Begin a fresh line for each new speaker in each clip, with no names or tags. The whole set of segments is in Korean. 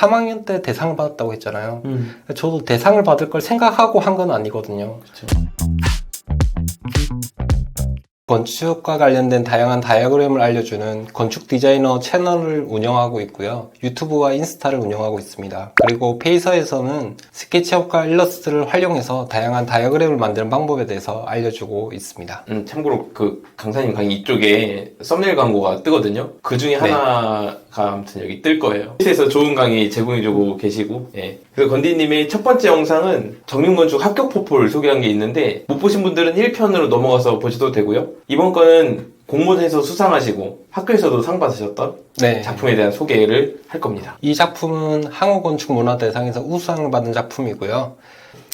3학년 때 대상을 받았다고 했잖아요.
음.
저도 대상을 받을 걸 생각하고 한 건 아니거든요.
그쵸.
건축과 관련된 다양한 다이어그램을 알려주는 건축 디자이너 채널을 운영하고 있고요. 유튜브와 인스타를 운영하고 있습니다. 그리고 페이서에서는 스케치업과 일러스트를 활용해서 다양한 다이어그램을 만드는 방법에 대해서 알려주고 있습니다.
음, 참고로 그 강사님 강의 이쪽에 썸네일 광고가 뜨거든요. 그 중에
네.
하나가 아무튼 여기 뜰 거예요. 에서 좋은 강의 제공해주고 계시고, 예. 그리고 건디님의 첫 번째 영상은 정윤건축 합격 포폴 소개한 게 있는데 못 보신 분들은 1편으로 넘어가서 보셔도 되고요. 이번 거는 공모전에서 수상하시고 학교에서도 상 받으셨던
네.
작품에 대한 소개를 할 겁니다.
이 작품은 한국건축문화대상에서 우수상을 받은 작품이고요.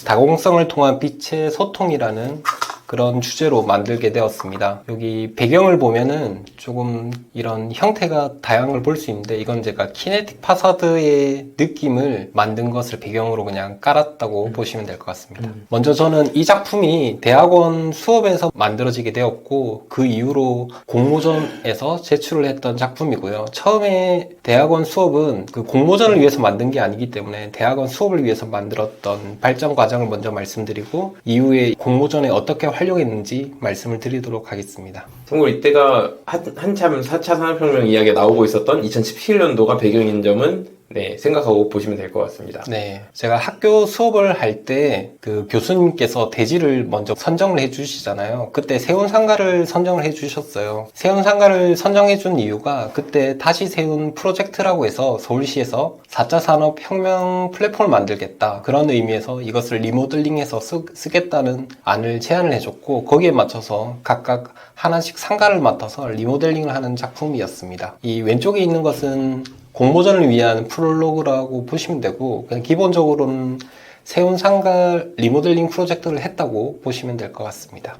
다공성을 통한 빛의 소통이라는 그런 주제로 만들게 되었습니다. 여기 배경을 보면은 조금 이런 형태가 다양한 걸 볼 수 있는데 이건 제가 키네틱 파사드의 느낌을 만든 것을 배경으로 그냥 깔았다고 보시면 될 것 같습니다.
음.
먼저 저는 이 작품이 대학원 수업에서 만들어지게 되었고 그 이후로 공모전에서 제출을 했던 작품이고요. 처음에 대학원 수업은 그 공모전을 위해서 만든 게 아니기 때문에 대학원 수업을 위해서 만들었던 발전 과정을 먼저 말씀드리고 이후에 공모전에 어떻게 활용했는지 말씀을 드리도록 하겠습니다.
참고로 이때가 한, 한참 4차 산업혁명 이야기가 나오고 있었던 2017년도가 배경인 점은 네, 생각하고 보시면 될 것 같습니다.
네. 제가 학교 수업을 할 때 그 교수님께서 대지를 먼저 선정을 해 주시잖아요. 그때 세운 상가를 선정을 해 주셨어요. 세운 상가를 선정해 준 이유가 그때 다시 세운 프로젝트라고 해서 서울시에서 4차 산업 혁명 플랫폼을 만들겠다. 그런 의미에서 이것을 리모델링해서 쓰, 쓰겠다는 안을 제안을 해 줬고 거기에 맞춰서 각각 하나씩 상가를 맡아서 리모델링을 하는 작품이었습니다. 이 왼쪽에 있는 것은 공모전을 위한 프롤로그라고 보시면 되고 그냥 기본적으로는 세운 상가 리모델링 프로젝트를 했다고 보시면 될 것 같습니다.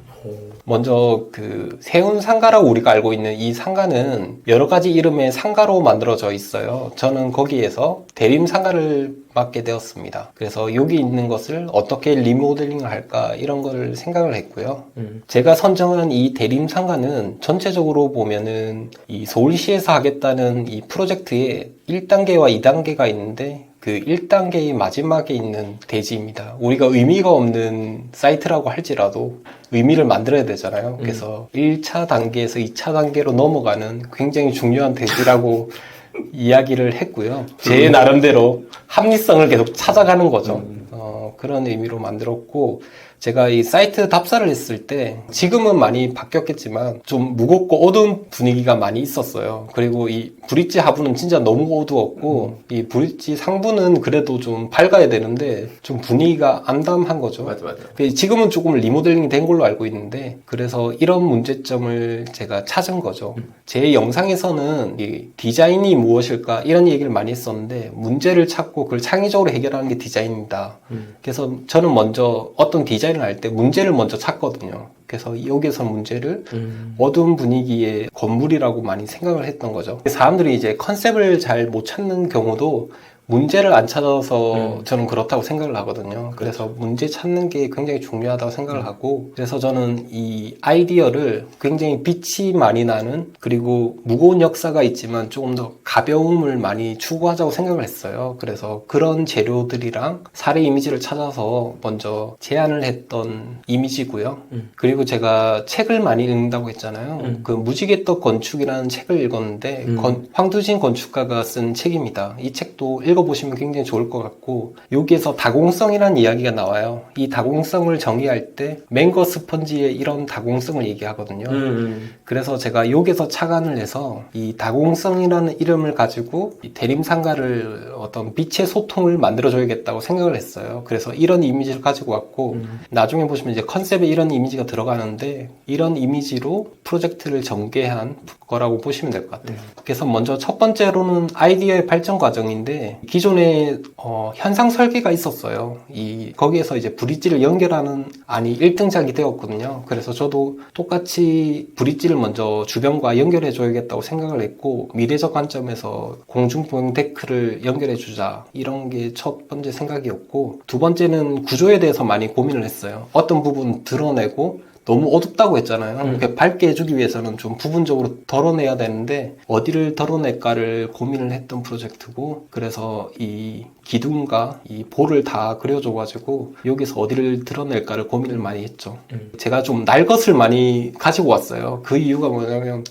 먼저 그 세운 상가라고 우리가 알고 있는 이 상가는 여러 가지 이름의 상가로 만들어져 있어요. 저는 거기에서 대림 상가를 맡게 되었습니다. 그래서 여기 있는 것을 어떻게 리모델링을 할까 이런 걸 생각을 했고요.
음.
제가 선정한 이 대림 상가는 전체적으로 보면은 이 서울시에서 하겠다는 이 프로젝트에 1단계와 2단계가 있는데 그 1단계의 마지막에 있는 대지입니다. 우리가 의미가 없는 사이트라고 할지라도 의미를 만들어야 되잖아요. 그래서 1차 단계에서 2차 단계로 넘어가는 굉장히 중요한 대지라고 이야기를 했고요. 제 나름대로 합리성을 계속 찾아가는 거죠. 어, 그런 의미로 만들었고, 제가 이 사이트 답사를 했을 때 지금은 많이 바뀌었겠지만 좀 무겁고 어두운 분위기가 많이 있었어요. 그리고 이 브릿지 하부는 진짜 너무 어두웠고 이 브릿지 상부는 그래도 좀 밝아야 되는데 좀 분위기가 암담한 거죠.
맞아, 맞아.
지금은 조금 리모델링이 된 걸로 알고 있는데 그래서 이런 문제점을 제가 찾은 거죠. 제 영상에서는 이 디자인이 무엇일까 이런 얘기를 많이 했었는데 문제를 찾고 그걸 창의적으로 해결하는 게 디자인입니다.
음.
그래서 저는 먼저 어떤 디자인 을 할 때 문제를 먼저 찾거든요. 그래서 여기서 문제를
음.
어두운 분위기의 건물이라고 많이 생각을 했던 거죠. 사람들이 이제 컨셉을 잘 못 찾는 경우도 문제를 안 찾아서
음.
저는 그렇다고 생각을 하거든요. 그래서 문제 찾는 게 굉장히 중요하다고 생각을 하고 그래서 저는 이 아이디어를 굉장히 빛이 많이 나는 그리고 무거운 역사가 있지만 조금 더 가벼움을 많이 추구하자고 생각을 했어요. 그래서 그런 재료들이랑 사례 이미지를 찾아서 먼저 제안을 했던 이미지고요.
음.
그리고 제가 책을 많이 읽는다고 했잖아요.
음.
그 무지개떡 건축이라는 책을 읽었는데
음.
건- 황두진 건축가가 쓴 책입니다. 이 책도 읽 어보시면 굉장히 좋을 것 같고 여기에서 다공성이라는 이야기가 나와요. 이 다공성을 정의할 때 맹거 스펀지의 이런 다공성을 얘기하거든요.
음.
그래서 제가 여기서 착안을 해서 이 다공성이라는 이름을 가지고 이 대림상가를 어떤 빛의 소통을 만들어줘야겠다고 생각을 했어요. 그래서 이런 이미지를 가지고 왔고
음.
나중에 보시면 이제 컨셉에 이런 이미지가 들어가는데 이런 이미지로 프로젝트를 전개한 거라고 보시면 될 것 같아요. 그래서 먼저 첫 번째로는 아이디어의 발전 과정인데 기존에 어, 현상 설계가 있었어요. 이 거기에서 이제 브릿지를 연결하는 안이 1등작이 되었거든요. 그래서 저도 똑같이 브릿지를 먼저 주변과 연결해 줘야겠다고 생각을 했고 미래적 관점에서 공중보행 데크를 연결해 주자 이런 게 첫 번째 생각이었고 두 번째는 구조에 대해서 많이 고민을 했어요. 어떤 부분 드러내고 너무 어둡다고 했잖아요.
음.
이렇게 밝게 해주기 위해서는 좀 부분적으로 덜어내야 되는데 어디를 덜어낼까를 고민을 했던 프로젝트고 그래서 이 기둥과 이 볼을 다 그려줘가지고 여기서 어디를 드러낼까를 고민을 많이 했죠.
음.
제가 좀 날 것을 많이 가지고 왔어요. 그 이유가 뭐냐면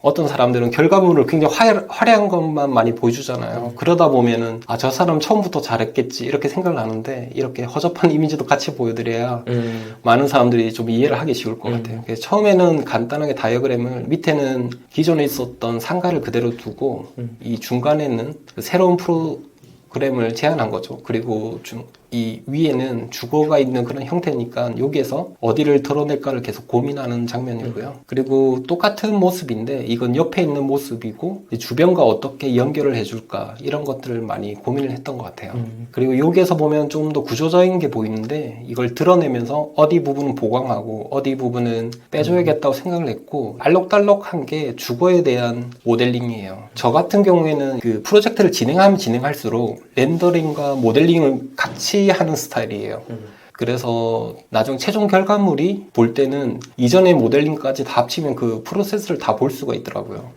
어떤 사람들은 결과물을 굉장히 화, 화려 한 것만 많이 보여주잖아요. 그러다 보면은 아 저 사람 처음부터 잘했겠지 이렇게 생각을 하는데 이렇게 허접한 이미지도 같이 보여드려야
음.
많은 사람들이 좀 이해를 하기 쉬울 것
음.
같아요. 그래서 처음에는 간단하게 다이어그램을 밑에는 기존에 있었던 상가를 그대로 두고
음.
이 중간에는 그 새로운 프로 그램을 제안한 거죠. 그리고 중, 이 위에는 주거가 있는 그런 형태니까 여기에서 어디를 덜어낼까를 계속 고민하는 장면이고요. 그리고 똑같은 모습인데 이건 옆에 있는 모습이고 이 주변과 어떻게 연결을 해줄까 이런 것들을 많이 고민을 했던 것 같아요.
음.
그리고 여기에서 보면 좀 더 구조적인 게 보이는데 이걸 드러내면서 어디 부분은 보강하고 어디 부분은 빼줘야겠다고 생각을 했고 알록달록한 게 주거에 대한 모델링이에요. 저 같은 경우에는 그 프로젝트를 진행하면 진행할수록 렌더링과 모델링을 같이 하는 스타일이에요.
음.
그래서 나중 최종 결과물이 볼 때는 이전의 모델링까지 다 합치면 그 프로세스를 다 볼 수가 있더라고요.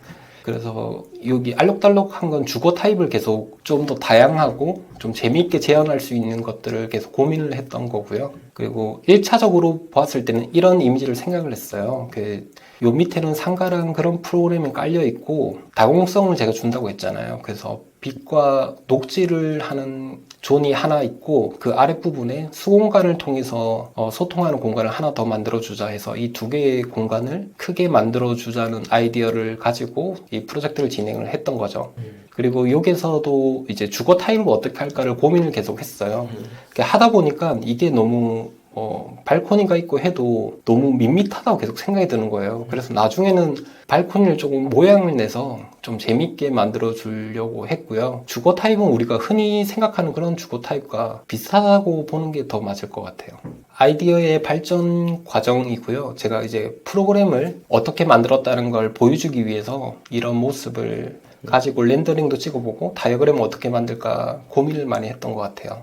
그래서 여기 알록달록한 건 주거 타입을 계속 좀 더 다양하고 좀 재미있게 재현할 수 있는 것들을 계속 고민을 했던 거고요. 그리고 1차적으로 봤을 때는 이런 이미지를 생각을 했어요. 그, 요 밑에는 상가랑 그런 프로그램이 깔려 있고 다공성을 제가 준다고 했잖아요. 그래서 빛과 녹지를 하는 존이 하나 있고 그 아랫부분에 수공간을 통해서 어, 소통하는 공간을 하나 더 만들어주자 해서 이 두 개의 공간을 크게 만들어주자는 아이디어를 가지고 이 프로젝트를 진행을 했던 거죠.
음.
그리고 여기서도 이제 주거 타입을 어떻게 할까를 고민을 계속 했어요. 이렇게 하다 보니까 이게 너무 어, 발코니가 있고 해도 너무 밋밋하다고 계속 생각이 드는 거예요. 그래서 나중에는 발코니를 조금 모양을 내서 좀 재밌게 만들어 주려고 했고요. 주거 타입은 우리가 흔히 생각하는 그런 주거 타입과 비슷하다고 보는 게 더 맞을 것 같아요. 아이디어의 발전 과정이고요. 제가 이제 프로그램을 어떻게 만들었다는 걸 보여주기 위해서 이런 모습을 가지고 렌더링도 찍어보고 다이어그램을 어떻게 만들까 고민을 많이 했던 것 같아요.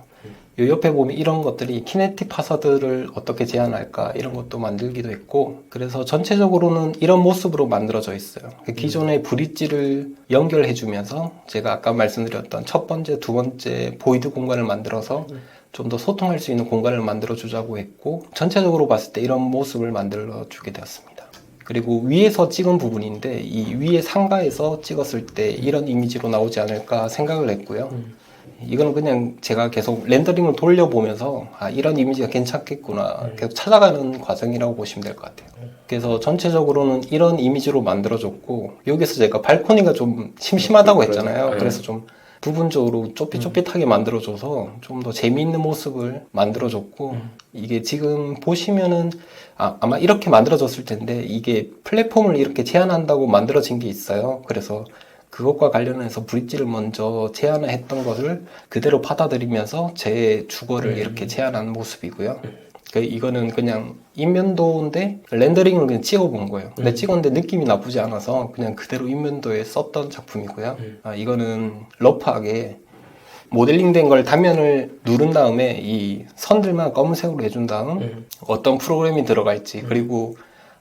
요 옆에 보면 이런 것들이 키네틱 파사드를 어떻게 제한할까 이런 것도 만들기도 했고 그래서 전체적으로는 이런 모습으로 만들어져 있어요. 그 기존의 브릿지를 연결해 주면서 제가 아까 말씀드렸던 첫 번째, 두 번째 보이드 공간을 만들어서 좀 더 소통할 수 있는 공간을 만들어 주자고 했고 전체적으로 봤을 때 이런 모습을 만들어 주게 되었습니다. 그리고 위에서 찍은 부분인데 이 위에 상가에서 찍었을 때 이런 이미지로 나오지 않을까 생각을 했고요. 이거는 그냥 제가 계속 렌더링을 돌려보면서 아 이런 이미지가 괜찮겠구나 계속 찾아가는 과정이라고 보시면 될 것 같아요. 그래서 전체적으로는 이런 이미지로 만들어졌고 여기서 제가 발코니가 좀 심심하다고 했잖아요.
네.
그래서 좀 부분적으로 쪼삣쪼삣하게 만들어줘서 좀 더 재미있는 모습을 만들어줬고 이게 지금 보시면은 아, 아마 이렇게 만들어졌을 텐데 이게 플랫폼을 이렇게 제한한다고 만들어진 게 있어요. 그래서 그것과 관련해서 브릿지를 먼저 제안을 했던 것을 그대로 받아들이면서 제 주거를 이렇게 제안한 모습이고요. 그 이거는 그냥 인면도인데 렌더링을 그냥 찍어본 거예요. 근데 찍었는데 느낌이 나쁘지 않아서 그냥 그대로 인면도에 썼던 작품이고요. 아, 이거는 러프하게 모델링된 걸 단면을 누른 다음에 이 선들만 검은색으로 해준 다음
음.
어떤 프로그램이 들어갈지 그리고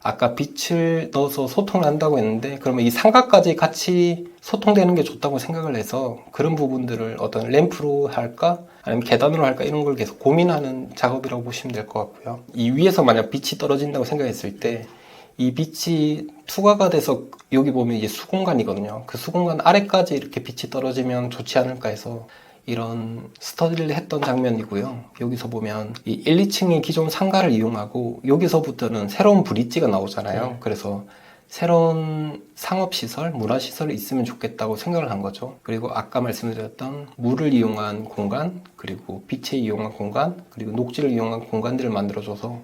아까 빛을 넣어서 소통을 한다고 했는데 그러면 이 상가까지 같이 소통되는 게 좋다고 생각을 해서 그런 부분들을 어떤 램프로 할까 아니면 계단으로 할까 이런 걸 계속 고민하는 작업이라고 보시면 될 것 같고요. 이 위에서 만약 빛이 떨어진다고 생각했을 때 이 빛이 투과가 돼서 여기 보면 이제 수공간이거든요. 그 수공간 아래까지 이렇게 빛이 떨어지면 좋지 않을까 해서 이런 스터디를 했던 장면이고요. 여기서 보면 이 1, 2층이 기존 상가를 이용하고 여기서부터는 새로운 브릿지가 나오잖아요. 그래서 새로운 상업시설, 문화시설이 있으면 좋겠다고 생각을 한 거죠. 그리고 아까 말씀드렸던 물을 이용한 공간, 그리고 빛에 이용한 공간, 그리고 녹지를 이용한 공간들을 만들어줘서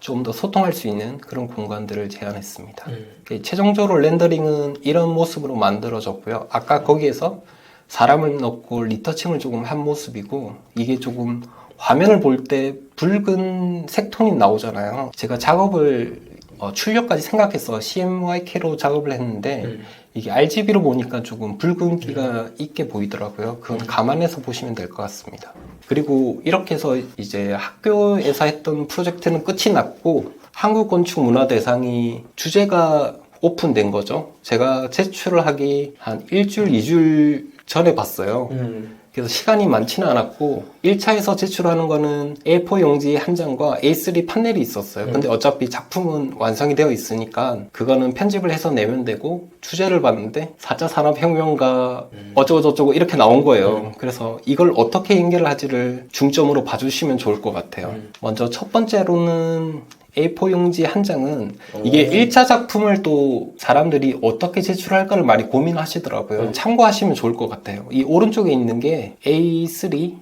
좀 더 소통할 수 있는 그런 공간들을 제안했습니다. 그 최종적으로 렌더링은 이런 모습으로 만들어졌고요. 아까 거기에서 사람을 넣고 리터칭을 조금 한 모습이고 이게 조금 화면을 볼 때 붉은 색톤이 나오잖아요. 제가 작업을 어, 출력까지 생각해서 CMYK로 작업을 했는데
음.
이게 RGB로 보니까 조금 붉은기가 있게 보이더라고요. 그건 감안해서 보시면 될 것 같습니다. 그리고 이렇게 해서 이제 학교에서 했던 프로젝트는 끝이 났고 한국 건축 문화 대상이 주제가 오픈된 거죠. 제가 제출을 하기 한 일주일, 이주일 전에 봤어요.
음.
그래서 시간이 많지는 않았고 1차에서 제출하는 거는 A4 용지 한 장과 A3 판넬이 있었어요. 근데 어차피 작품은 완성이 되어 있으니까 그거는 편집을 해서 내면 되고 주제를 봤는데 4차 산업혁명과 어쩌고 저쩌고 이렇게 나온 거예요. 그래서 이걸 어떻게 연결을 하지를 중점으로 봐주시면 좋을 것 같아요. 먼저 첫 번째로는 A4 용지 한 장은 이게 1차 작품을 또 사람들이 어떻게 제출할까를 많이 고민하시더라고요. 참고하시면 좋을 것 같아요. 이 오른쪽에 있는 게 A3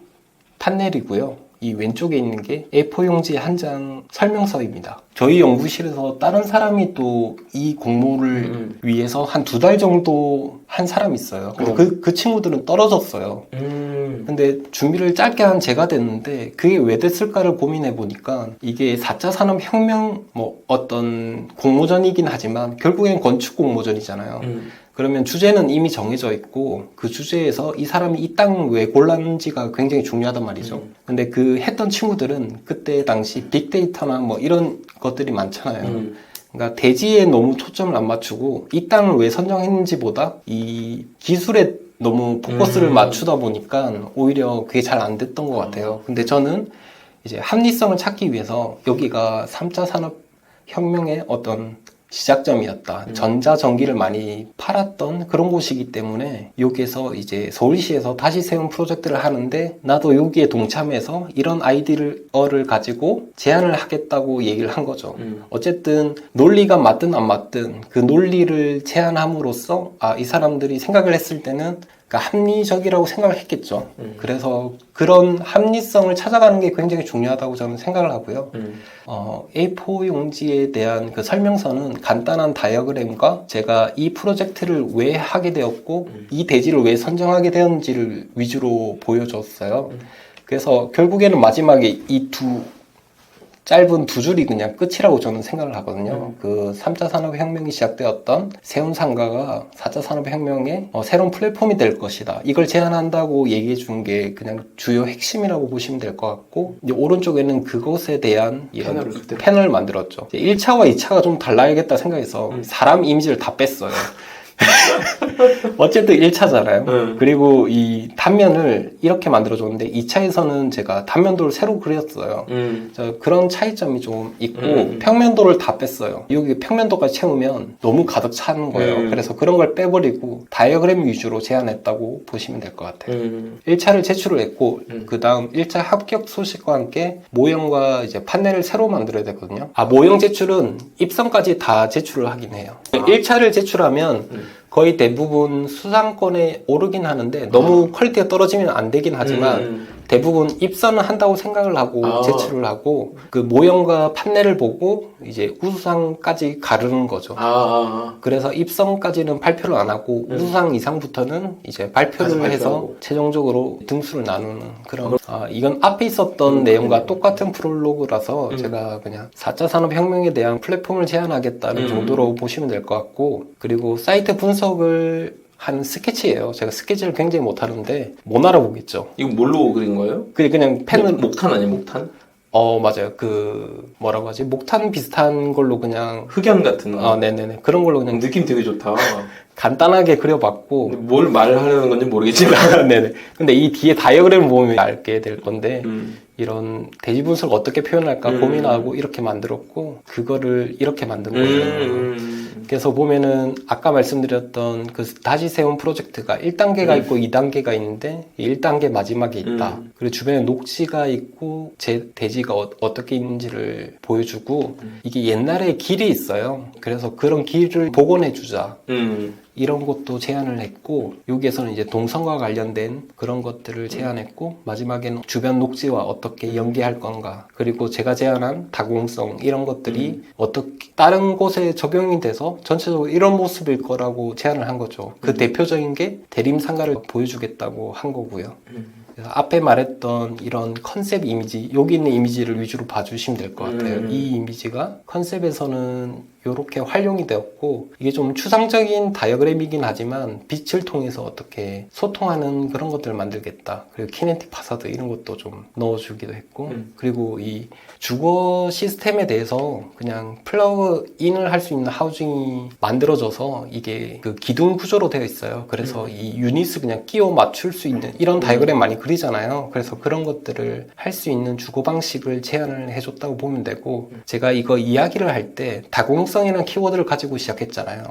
판넬이고요. 이 왼쪽에 있는 게 A4 용지 한 장 설명서입니다. 저희 연구실에서 다른 사람이 또 이 공모를
음.
위해서 한 두 달 정도 한 사람 있어요. 근데
어.
그, 그 친구들은 떨어졌어요.
음.
근데 준비를 짧게 한 제가 됐는데 그게 왜 됐을까를 고민해 보니까 이게 4차 산업혁명 뭐 어떤 공모전이긴 하지만 결국엔 건축 공모전이잖아요.
음.
그러면 주제는 이미 정해져 있고 그 주제에서 이 사람이 이 땅 왜 골랐는지가 굉장히 중요하단 말이죠.
음.
근데 그 했던 친구들은 그때 당시 빅데이터나 뭐 이런 것들이 많잖아요.
음.
그러니까 대지에 너무 초점을 안 맞추고 이 땅을 왜 선정했는지보다 이 기술에 너무 포커스를
음.
맞추다 보니까 오히려 그게 잘 안 됐던 것 같아요. 근데 저는 이제 합리성을 찾기 위해서 여기가 3차 산업 혁명의 어떤 시작점이었다. 전자 전기를 많이 팔았던 그런 곳이기 때문에 여기에서 이제 서울시에서 다시 세운 프로젝트를 하는데 나도 여기에 동참해서 이런 아이디어를 가지고 제안을 하겠다고 얘기를 한 거죠.
음.
어쨌든 논리가 맞든 안 맞든 그 논리를 제안함으로써 아 이 사람들이 생각을 했을 때는 그러니까 합리적이라고 생각을 했겠죠.
음.
그래서 그런 합리성을 찾아가는 게 굉장히 중요하다고 저는 생각을 하고요.
음.
어, A4 용지에 대한 그 설명서는 간단한 다이어그램과 제가 이 프로젝트를 왜 하게 되었고
음.
이 대지를 왜 선정하게 되었는지를 위주로 보여줬어요.
음.
그래서 결국에는 마지막에 이 두 짧은 두 줄이 그냥 끝이라고 저는 생각을 하거든요.
음.
그 3차 산업혁명이 시작되었던 세운상가가 4차 산업혁명의 어, 새로운 플랫폼이 될 것이다. 이걸 제안한다고 얘기해 준 게 그냥 주요 핵심이라고 보시면 될 것 같고, 이제 오른쪽에는 그것에 대한 이런
패널을.
패널을 만들었죠. 1차와 2차가 좀 달라야겠다 생각해서
음.
사람 이미지를 다 뺐어요. 어쨌든 1차잖아요.
음.
그리고 이 단면을 이렇게 만들어줬는데 2차에서는 제가 단면도를 새로 그렸어요.
음.
저 그런 차이점이 좀 있고
음.
평면도를 다 뺐어요. 여기 평면도까지 채우면 너무 가득 차는 거예요.
음.
그래서 그런 걸 빼버리고 다이어그램 위주로 제안했다고 보시면 될 것 같아요.
음.
1차를 제출을 했고
음.
그 다음 1차 합격 소식과 함께 모형과 이제 판넬을 새로 만들어야 되거든요. 아 모형 제출은 입성까지 다 제출을 하긴 해요.
아.
1차를 제출하면
음.
거의 대부분 수상권에 오르긴 하는데 너무 퀄리티가 떨어지면 안 되긴 하지만
음.
대부분 입선은 한다고 생각을 하고
아.
제출을 하고 그 모형과 판넬을 보고 이제 우수상까지 가르는 거죠.
아, 아,
그래서 입성까지는 발표를 안 하고
음.
우수상 이상부터는 이제 발표를 해서
발표하고.
최종적으로 등수를 나누는 그런 아, 이건 앞에 있었던 내용과 똑같은 프롤로그라서
음.
제가 그냥 4차 산업혁명에 대한 플랫폼을 제안하겠다는
음.
정도로 보시면 될 것 같고 그리고 사이트 분석을 한 스케치예요. 제가 스케치를 굉장히 못하는데 못 알아보겠죠.
이거 뭘로 그린 거예요?
그게 그냥 펜은
목, 목탄 아니에요, 목탄?
어 맞아요. 그 뭐라고 하지 목탄 비슷한 걸로 그냥
흑연 같은 거.
아 네네네 그런 걸로 그냥
느낌 되게 좋다.
간단하게 그려봤고
근데 뭘 말하려는 건지 모르겠지만.
네네. 근데 이 뒤에 다이어그램을 보면 알게 될 건데
음.
이런 대지 분석을 어떻게 표현할까
음.
고민하고 이렇게 만들었고 그거를 이렇게 만든
음.
거예요.
음.
그래서 보면은 아까 말씀드렸던 그 다시 세운 프로젝트가 1단계가
음.
있고 2단계가 있는데 1단계 마지막에 있다.
음.
그리고 주변에 녹지가 있고 제 대지가 어, 떻게 있는지를 보여주고
음.
이게 옛날에 길이 있어요. 그래서 그런 길을 복원해 주자.
음.
이런 것도 제안을 했고 여기에서는 이제 동성과 관련된 그런 것들을 제안했고 마지막에는 주변 녹지와 어떻게 연계할 건가 그리고 제가 제안한 다공성 이런 것들이 어떻게 다른 곳에 적용이 돼서 전체적으로 이런 모습일 거라고 제안을 한 거죠 그
음.
대표적인 게 대림 상가를 보여주겠다고 한 거고요
음.
그래서 앞에 말했던 이런 컨셉 이미지 여기 있는 이미지를 위주로 봐주시면 될 것 같아요
음.
이 이미지가 컨셉에서는 이렇게 활용이 되었고 이게 좀 추상적인 다이어 그램이긴 하지만 빛을 통해서 어떻게 소통하는 그런 것들을 만들겠다. 그리고 키네틱 파사드 이런 것도 좀 넣어주기도 했고
음.
그리고 이 주거 시스템에 대해서 그냥 플러그 인을 할 수 있는 하우징이 만들어져서 이게 그 기둥 구조로 되어 있어요. 그래서 이 유닛을 그냥 끼워 맞출 수 있는 이런 다이어그램 많이 그리잖아요. 그래서 그런 것들을 할 수 있는 주거 방식을 제안을 해줬다고 보면 되고 제가 이거 이야기를 할 때 다공성이라는 키워드를 가지고 시작했잖아요.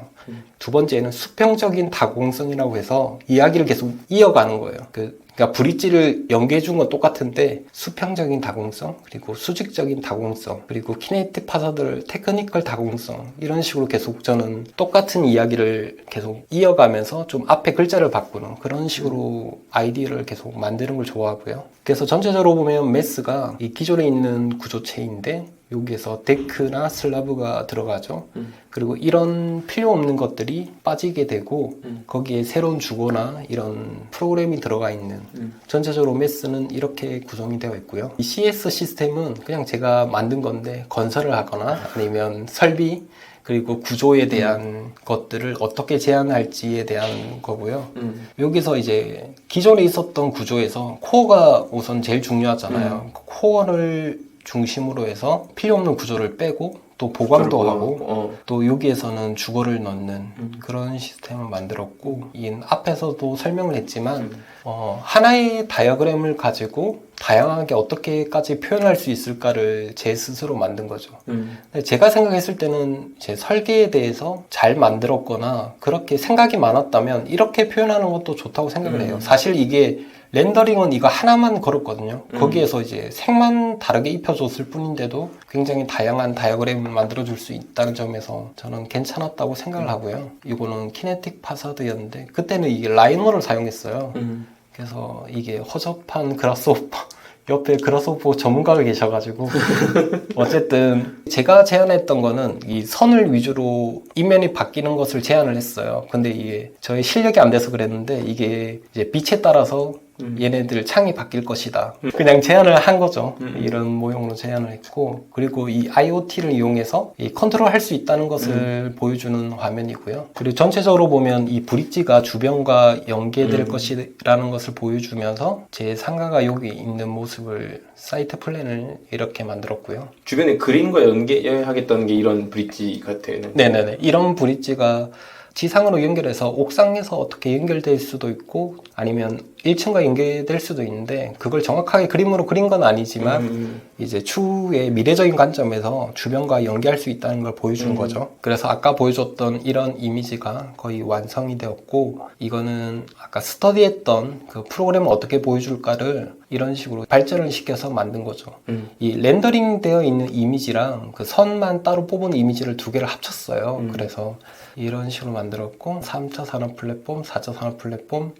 두 번째는 수평적인 다공성이라고 해서 이야기를 계속 이어가는 거예요. 그 그러니까 브릿지를 연계해 준 건 똑같은데 수평적인 다공성 그리고 수직적인 다공성 그리고 키네틱 파사들 테크니컬 다공성 이런 식으로 계속 저는 똑같은 이야기를 계속 이어가면서 좀 앞에 글자를 바꾸는 그런 식으로 아이디어를 계속 만드는 걸 좋아하고요. 그래서 전체적으로 보면 메스가 이 기존에 있는 구조체인데 여기에서 데크나 슬라브가 들어가죠.
음.
그리고 이런 필요 없는 것들이 빠지게 되고
음.
거기에 새로운 주거나 이런 프로그램이 들어가 있는
음.
전체적으로 메스는 이렇게 구성이 되어 있고요. 이 CS 시스템은 그냥 제가 만든 건데 건설을 하거나 아니면 설비 그리고 구조에 대한 것들을 어떻게 제한할지에 대한 거고요.
음.
여기서 이제 기존에 있었던 구조에서 코어가 우선 제일 중요하잖아요. 코어를 중심으로 해서 필요 없는 구조를 빼고 또 보강도 하고
어.
또 여기에서는 주거를 넣는
음.
그런 시스템을 만들었고 이 앞에서도 설명을 했지만
음.
어, 하나의 다이어그램을 가지고 다양하게 어떻게까지 표현할 수 있을까를 제 스스로 만든 거죠.
음.
근데 제가 생각했을 때는 제 설계에 대해서 잘 만들었거나 그렇게 생각이 많았다면 이렇게 표현하는 것도 좋다고 생각을 해요.
음.
사실 이게 렌더링은 이거 하나만 걸었거든요.
음.
거기에서 이제 색만 다르게 입혀줬을 뿐인데도 굉장히 다양한 다이어그램을 만들어줄 수 있다는 점에서 저는 괜찮았다고 생각을 하고요. 이거는 키네틱 파사드였는데 그때는 이게 라이너를 사용했어요.
음.
그래서 이게 허접한 그라스오퍼 옆에 그라스오퍼 전문가가 계셔가지고 어쨌든 제가 제안했던 거는 이 선을 위주로 이면이 바뀌는 것을 제안을 했어요. 근데 이게 저의 실력이 안 돼서 그랬는데 이게 이제 빛에 따라서
음.
얘네들 창이 바뀔 것이다. 그냥 제안을 한 거죠.
음.
이런 모형으로 제안을 했고 그리고 이 IoT를 이용해서 이 컨트롤 할 수 있다는 것을
음.
보여주는 화면이고요. 그리고 전체적으로 보면 이 브릿지가 주변과 연계될
음.
것이라는 것을 보여주면서 제 상가가 여기 있는 모습을 사이트 플랜을 이렇게 만들었고요.
주변에 그림과 연계하겠다는 게 이런 브릿지 같아요.
네네네. 이런 브릿지가 지상으로 연결해서 옥상에서 어떻게 연결될 수도 있고 아니면 1층과 연결될 수도 있는데 그걸 정확하게 그림으로 그린 건 아니지만
음.
이제 추후에 미래적인 관점에서 주변과 연계할 수 있다는 걸 보여주는
음.
거죠. 그래서 아까 보여줬던 이런 이미지가 거의 완성이 되었고 이거는 아까 스터디했던 그 프로그램을 어떻게 보여줄까를 이런 식으로 발전을 시켜서 만든 거죠.
음.
이 렌더링 되어 있는 이미지랑 그 선만 따로 뽑은 이미지를 두 개를 합쳤어요.
음.
그래서 이런 식으로 만들었고 3차 산업 플랫폼, 4차 산업 플랫폼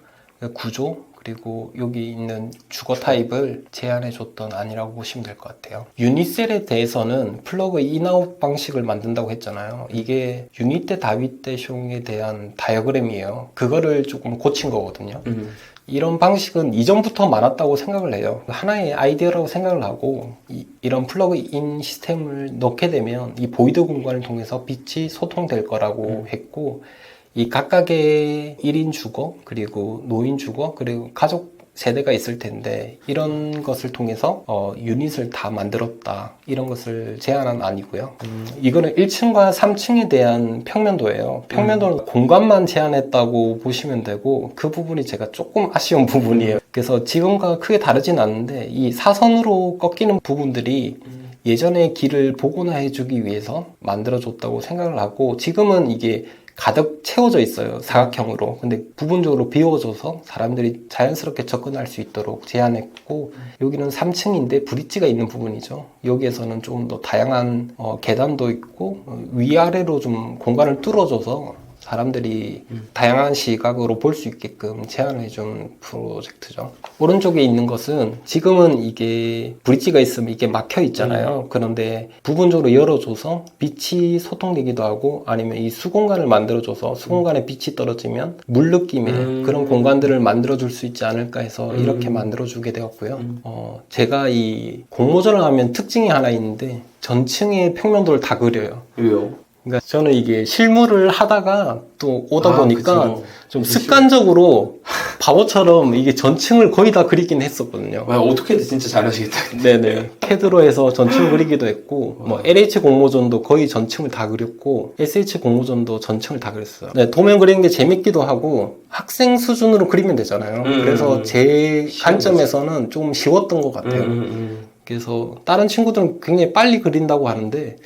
그 구조 그리고 여기 있는 주거 타입을 제안해 줬던 안이라고 보시면 될 것 같아요. 유니셀에 대해서는 플러그 인아웃 방식을 만든다고 했잖아요. 이게 유니테 다윗대숑에 대한 다이어그램이에요. 그거를 조금 고친 거거든요.
음.
이런 방식은 이전부터 많았다고 생각을 해요. 하나의 아이디어라고 생각을 하고 이, 런 플러그인 시스템을 넣게 되면 이 보이드 공간을 통해서 빛이 소통될 거라고 했고 이 각각의 1인 주거 그리고 노인 주거 그리고 가족 세대가 있을 텐데 이런 것을 통해서 어, 유닛을 다 만들었다 이런 것을 제안한 아니고요. 음, 이거는 1층과 3층에 대한 평면도예요. 평면도는 공간만 제한했다고 보시면 되고 그 부분이 제가 조금 아쉬운 부분이에요. 그래서 지금과 크게 다르진 않는데 이 사선으로 꺾이는 부분들이 예전의 길을 복원해 주기 위해서 만들어줬다고 생각을 하고 지금은 이게 가득 채워져 있어요 사각형으로. 근데 부분적으로 비워져서 사람들이 자연스럽게 접근할 수 있도록 제안했고 여기는 3층인데 브릿지가 있는 부분이죠. 여기에서는 좀더 다양한 어, 계단도 있고 어, 위아래로 좀 공간을 뚫어줘서 사람들이 다양한 시각으로 볼 수 있게끔 제안을 해준 프로젝트죠. 오른쪽에 있는 것은 지금은 이게 브릿지가 있으면 이게 막혀 있잖아요. 그런데 부분적으로 열어줘서 빛이 소통되기도 하고 아니면 이 수공간을 만들어줘서 수공간에 빛이 떨어지면 물 느낌의
음.
그런 공간들을 만들어줄 수 있지 않을까 해서
음.
이렇게 만들어주게 되었고요.
음.
어, 제가 이 공모전을 하면 특징이 하나 있는데 전층의 평면도를 다 그려요.
왜요?
그러니까 저는 이게 실무를 하다가 또 오다
아,
보니까
그쵸.
좀 습관적으로 바보처럼 이게 전층을 거의 다 그리긴 했었거든요.
와, 어떻게든 진짜 잘하시겠다.
네네. 캐드로 해서 전층 그리기도 했고, 뭐, LH 공모전도 거의 전층을 다 그렸고, SH 공모전도 전층을 다 그렸어요. 네, 도면 그리는 게 재밌기도 하고, 학생 수준으로 그리면 되잖아요.
음,
그래서
음.
제
쉬운
관점에서는 좀 쉬웠던 것
음,
같아요.
음, 음.
그래서 다른 친구들은 굉장히 빨리 그린다고 하는데,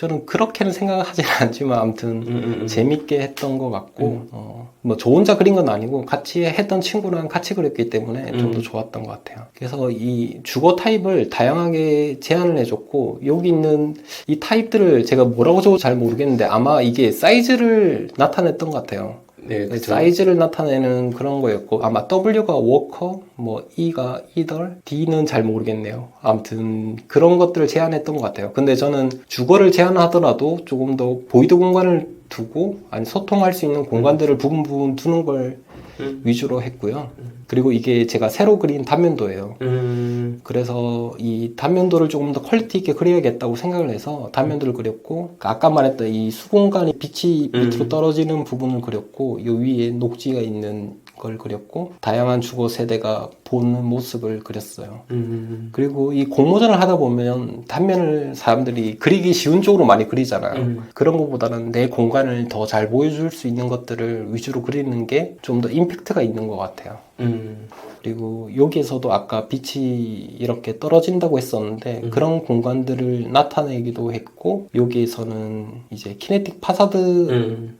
저는 그렇게는 생각하지는 않지만, 아무튼,
음, 음, 음.
재밌게 했던 것 같고, 어, 뭐, 저 혼자 그린 건 아니고, 같이 했던 친구랑 같이 그렸기 때문에 좀더
음.
좋았던 것 같아요. 그래서 이 주거 타입을 다양하게 제안을 해줬고, 여기 있는 이 타입들을 제가 뭐라고 적어도 잘 모르겠는데, 아마 이게 사이즈를 나타냈던 것 같아요.
네, 그쵸.
사이즈를 나타내는 그런 거였고, 아마 W가 워커, 뭐 E가 이덜, D는 잘 모르겠네요. 아무튼 그런 것들을 제안했던 것 같아요. 근데 저는 주거를 제안하더라도 조금 더 보이드 공간을 두고, 아니 소통할 수 있는 공간들을 부분 부분 두는 걸
음.
위주로 했고요. 그리고 이게 제가 새로 그린 단면도예요.
음,
그래서 이 단면도를 조금 더 퀄리티 있게 그려야겠다고 생각을 해서 단면도를 그렸고 아까 말했던 이 수공간이 빛이
음.
밑으로 떨어지는 부분을 그렸고 이 위에 녹지가 있는 걸 그렸고 다양한 주거 세대가 보는 모습을 그렸어요.
음,
그리고 이 공모전을 하다 보면 단면을 사람들이 그리기 쉬운 쪽으로 많이 그리잖아요.
음.
그런 것보다는 내 공간을 더 잘 보여줄 수 있는 것들을 위주로 그리는 게 좀 더 임팩트가 있는 것 같아요.
음.
그리고 여기에서도 아까 빛이 이렇게 떨어진다고 했었는데
음.
그런 공간들을 나타내기도 했고 여기에서는 이제 키네틱 파사드
음.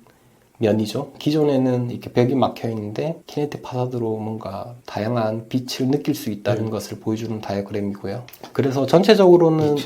면이죠. 기존에는 이렇게 벽이 막혀 있는데 키네틱 파사드로 뭔가 다양한 빛을 느낄 수 있다는
음.
것을 보여주는 다이어그램이고요. 그래서 전체적으로는.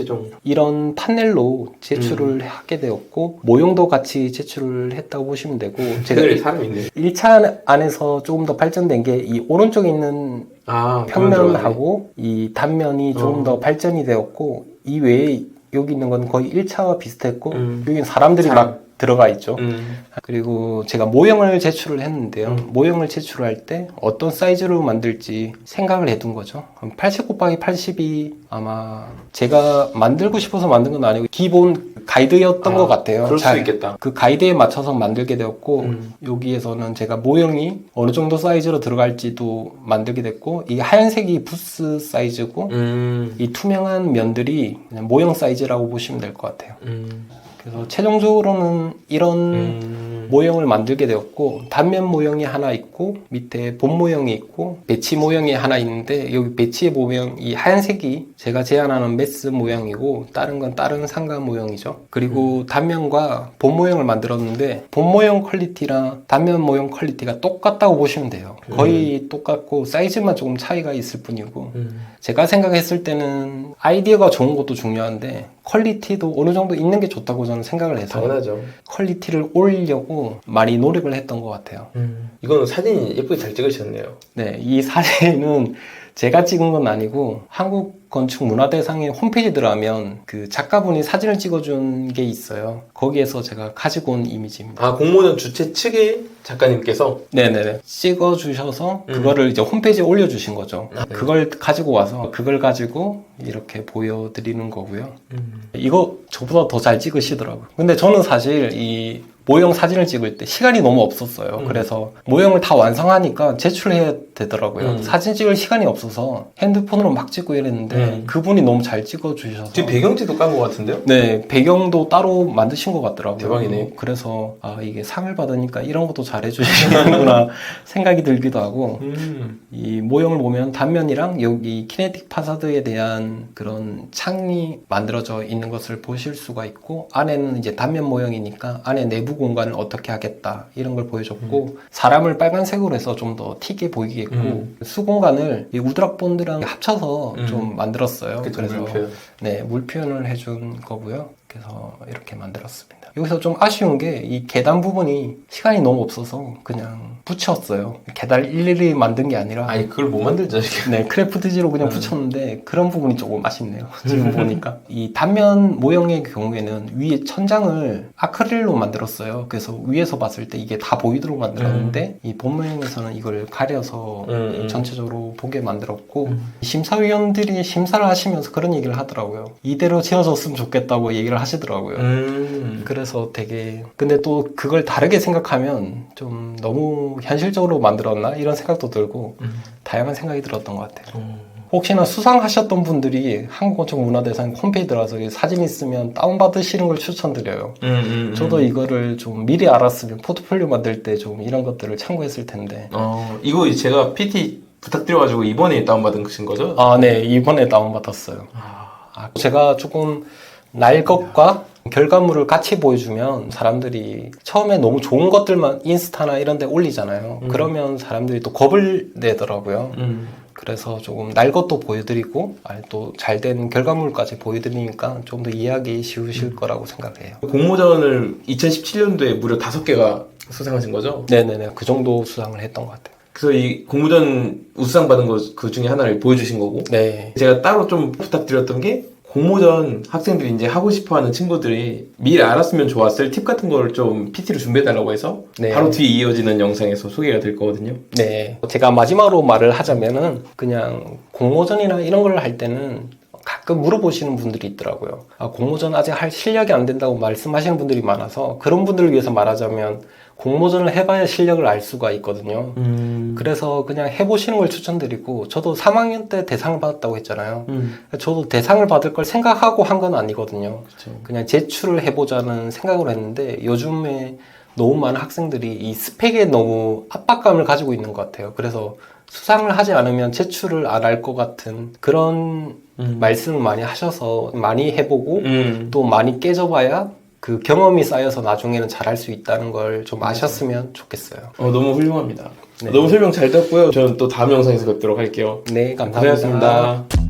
이런 판넬로 제출을
음.
하게 되었고 모형도 같이 제출을 했다고 보시면 되고 제가
제가 사람 있네.
1차 안에서 조금 더 발전된 게 이 오른쪽에 있는
아,
평면하고 이 단면이 조금
어.
더 발전이 되었고 이 외에 여기 있는 건 거의 1차와 비슷했고
음.
여기는 사람들이
사람.
막 들어가 있죠.
음.
그리고 제가 모형을 제출을 했는데요.
음.
모형을 제출할 때 어떤 사이즈로 만들지 생각을 해둔 거죠. 80 곱하기 80이 아마 제가 만들고 싶어서 만든 건 아니고 기본 가이드였던
아,
것 같아요.
그럴
수잘
있겠다.
그 가이드에 맞춰서 만들게 되었고
음.
여기에서는 제가 모형이 어느 정도 사이즈로 들어갈지도 만들게 됐고 이 하얀색이 부스 사이즈고
음.
이 투명한 면들이 모형 사이즈라고 보시면 될 것 같아요.
음.
그래서 최종적으로는 이런
음.
모형을 만들게 되었고 단면 모형이 하나 있고 밑에 본 모형이 있고 배치 모형이 하나 있는데 여기 배치에 보면 이 하얀색이 제가 제안하는 메스 모양이고 다른 건 다른 상가 모형이죠. 그리고 단면과 본 모형을 만들었는데 본 모형 퀄리티랑 단면 모형 퀄리티가 똑같다고 보시면 돼요. 거의 똑같고 사이즈만 조금 차이가 있을 뿐이고
음.
제가 생각했을 때는 아이디어가 좋은 것도 중요한데 퀄리티도 어느 정도 있는 게 좋다고 저는 생각을 해서
당연하죠.
퀄리티를 올리려고 많이 노력을 했던 것 같아요.
음. 이거는 사진이 예쁘게 잘 찍으셨네요.
네, 이 사진은 제가 찍은 건 아니고 한국 건축 문화대상의 홈페이지 들어가면 그 작가분이 사진을 찍어준 게 있어요. 거기에서 제가 가지고 온 이미지입니다.
아, 공모전 주최 측의 작가님께서
네네네. 찍어주셔서
음.
그거를 이제 홈페이지에 올려주신 거죠.
아, 네.
그걸 가지고 와서 그걸 가지고 이렇게 보여드리는 거고요.
음.
이거 저보다 더 잘 찍으시더라고요. 근데 저는 사실 이 모형 사진을 찍을 때 시간이 너무 없었어요.
음.
그래서 모형을 다 완성하니까 제출해야 되더라고요.
음.
사진 찍을 시간이 없어서 핸드폰으로 막 찍고 이랬는데
음.
그분이 너무 잘 찍어주셔서
지금 배경지도 깐 것 같은데요?
네, 배경도 따로 만드신 것 같더라고요.
대박이네.
그래서 아 이게 상을 받으니까 이런 것도 잘해주시는구나 생각이 들기도 하고
음.
이 모형을 보면 단면이랑 여기 키네틱 파사드에 대한 그런 창이 만들어져 있는 것을 보실 수가 있고 안에는 이제 단면 모형이니까 안에 내부 공간을 어떻게 하겠다 이런 걸 보여줬고 사람을 빨간색으로 해서 좀 더 튀게 보이 겠고
음.
수공간을 이 우드락 본드랑 합쳐서
음.
좀 만들었어요.
그쵸,
그래서
물표현.
네, 물 표현을 해준 거고요. 그래서 이렇게 만들었습니다. 여기서 좀 아쉬운 게 이 계단 부분이 시간이 너무 없어서 그냥 붙였어요. 계단을 일일이 만든 게 아니라
아니, 그걸 못 만들죠, 이렇게.
네, 크래프트지로 그냥
음.
붙였는데 그런 부분이 조금 아쉽네요. 지금 보니까 이 단면 모형의 경우에는 위에 천장을 아크릴로 만들었어요. 그래서 위에서 봤을 때 이게 다 보이도록 만들었는데 이본 모형에서는 이걸 가려서
음, 음.
전체적으로 보게 만들었고
음.
심사위원들이 심사를 하시면서 그런 얘기를 하더라고요. 이대로 지어졌으면 좋겠다고 얘기를 하시더라고요.
음.
그래서 되게 근데 또 그걸 다르게 생각하면 좀 너무 현실적으로 만들었나 이런 생각도 들고
음.
다양한 생각이 들었던 것 같아요.
어.
혹시나 수상하셨던 분들이 한국어촌문화대상 홈페이지 들어가서 이 사진 있으면 다운받으시는 걸 추천드려요.
음, 음, 음.
저도 이거를 좀 미리 알았으면 포트폴리오 만들 때 좀 이런 것들을 참고했을 텐데.
어, 이거 제가 PT 부탁드려가지고 이번에 다운받은 거죠?
아, 네. 이번에 다운받았어요.
아.
아, 제가 조금 날 것과 결과물을 같이 보여주면 사람들이 처음에 너무 좋은 것들만 인스타나 이런 데 올리잖아요.
음.
그러면 사람들이 또 겁을 내더라고요.
음.
그래서 조금 날 것도 보여드리고 또 잘 된 결과물까지 보여드리니까 좀 더 이해하기 쉬우실 거라고 생각해요.
공모전을 2017년도에 무려 다섯 개가 수상하신 거죠?
네네네. 그 정도 수상을 했던 것 같아요.
그래서 이 공모전 우수상 받은 거그 중에 하나를 보여주신 거고
네.
제가 따로 좀 부탁드렸던 게 공모전 학생들이 이제 하고 싶어 하는 친구들이 미리 알았으면 좋았을 팁 같은 걸좀 PT로 준비해달라고 해서
네.
바로 뒤에 이어지는 영상에서 소개가 될 거거든요.
네. 제가 마지막으로 말을 하자면은 그냥 공모전이나 이런 걸 할 때는 가끔 물어보시는 분들이 있더라고요. 아, 공모전 아직 할 실력이 안 된다고 말씀하시는 분들이 많아서 그런 분들을 위해서 말하자면 공모전을 해봐야 실력을 알 수가 있거든요.
음.
그래서 그냥 해보시는 걸 추천드리고 저도 3학년 때 대상을 받았다고 했잖아요.
음.
저도 대상을 받을 걸 생각하고 한 건 아니거든요.
그렇죠.
그냥 제출을 해보자는 생각으로 했는데 요즘에 너무 많은 학생들이 이 스펙에 너무 압박감을 가지고 있는 것 같아요. 그래서 수상을 하지 않으면 제출을 안 할 것 같은 그런
음.
말씀을 많이 하셔서 많이 해보고
음.
또 많이 깨져봐야 그 경험이 쌓여서 나중에는 잘할 수 있다는 걸 좀 아셨으면 좋겠어요.
어, 너무 훌륭합니다.
네.
너무 설명 잘 됐고요. 저는 또 다음 영상에서 뵙도록 할게요.
네, 감사합니다.
고생하셨습니다.